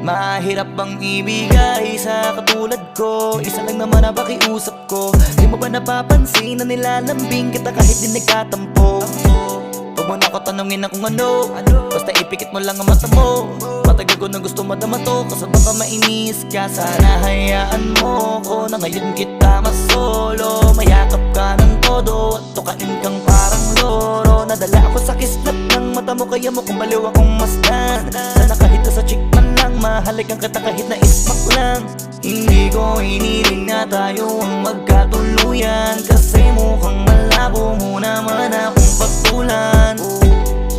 Mahirap bang ibigay sa katulad ko? Isa lang naman ang pakiusap ko. Di mo ba napapansin na nilalambing kita kahit di nagtatampo? Huwag mo na ako tanungin na kung ano. Basta ipikit mo lang ang mata mo. Matagal ko na gusto madama to. Kaso baka mainis ka Sana hayaan mo ko Na ngayon kita masolo. Mayakap ka ng todo At tukain kang parang loro. Nadala ako sa kislap mata mo Kaya mo kumaliw akong masdan. Sana kahit sa chick man lang Mahalikan kita kahit na ismak lang. Hindi ko iniling na tayo ang magkatuluyan. Kasi mukhang malabo mo naman akong pagtulan.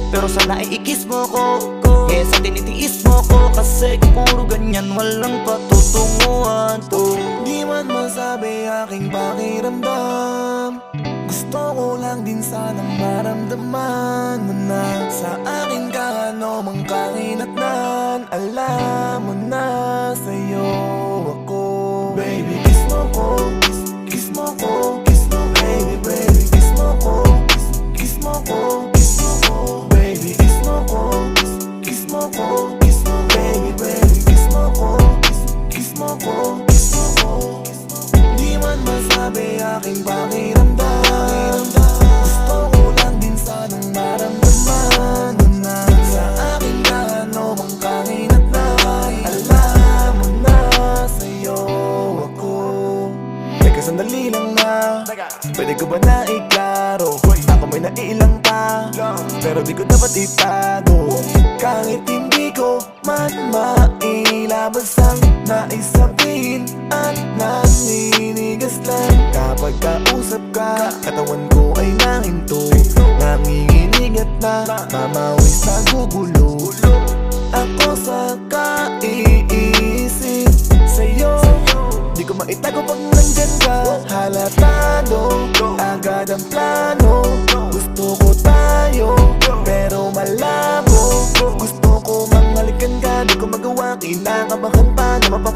Pero sana ay ikis mo ko Kesa tinitiis mo ko. Kasi kung puro ganyan walang patutunguhan to. Di man masabi aking pakiramdam ano mang kahinatnan Alam mo na sa'yo ako Baby, kiss mo ko Kiss, mo ko Kiss mo baby, baby Kiss mo ko Kiss, mo ko Kiss mo ko Baby, kiss mo ko Kiss, mo ko Kiss mo baby, baby Kiss mo ko Kiss, mo ko Kiss mo ko Di man masabi aking pakiramdam Pwede ko ba na iklaro Ako may nailang pa. Pero di ko dapat itago. Kahit hindi ko man mailabas ang nais sabihin At naninigas lang. Kapag kausap ka Katawan ko ay nahinto. Nanginginig at na Mamawis na gugulo. Ako sa kaiisip Sa'yo. Di ko maitago pag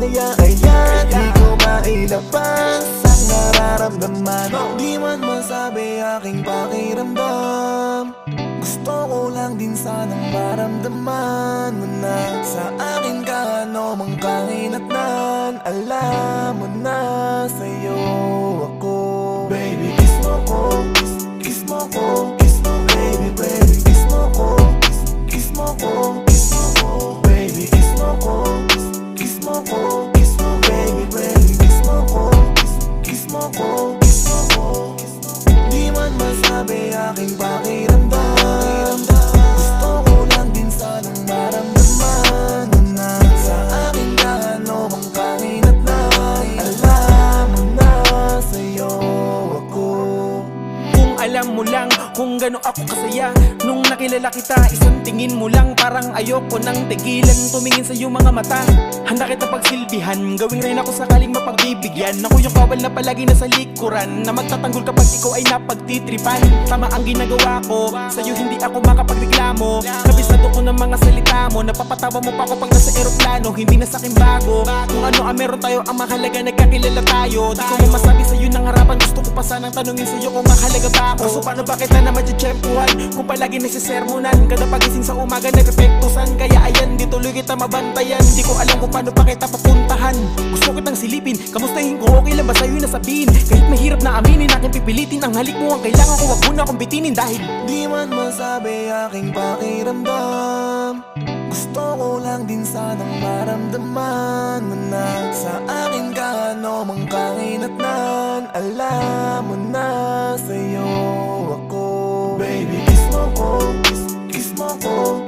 Kaya di ko mailabas Ang nararamdaman. Di man masabi aking pakiramdam. Gusto ko lang din sanang maramdaman mo na. Sa akin ka ano mang kahinatnan Alam mo na sa'yo ako. Baby, kiss mo ko kiss mo ko gano'n ako kasaya? Nung nakilala kita, isang tingin mo lang Parang ayoko nang tigilan. Tumingin sa iyong mga mata Handa kita pagsilbihan. Gawing rin ako sakaling mapagbibigyan. Ako yung kawal na palagi nasa likuran Na magtatanggol kapag ikaw ay napagtitripan. Tama ang ginagawa ko Sa'yo hindi ako makapagreklamo. Kabisado ko ng mga salita mo Napapatawa mo pa ako pag nasa eroplano. Hindi na sa'kin bago Kung ano ang meron tayo Ang mahalaga nagkakilala tayo. Di ko mo masabi sa'yo ng harapan Gusto ko pa sanang tanungin sa'yo kung mahalaga ba ako. Kaso paano ba kita na madjempuhan Kung palagi nagsisermonan Kada pagising sa umaga nagpepektusan Kaya ayan di tuloy kita mabantayan. Di ko alam kung paano pa kita papuntahan. Gusto kitang silipin Kamustahin ko okay lang ba sa'yo na sabihin? Kahit mahirap na aminin Aking pipilitin Ang halik mo. Ang kailangan ko Wag mo akong bitinin Dahil Di man masabi aking pakiramdam. Gusto ko lang din sanang maramdaman mo na Sa akin ka ano mang kahinatnan Alam mo na sa'yo kiss mo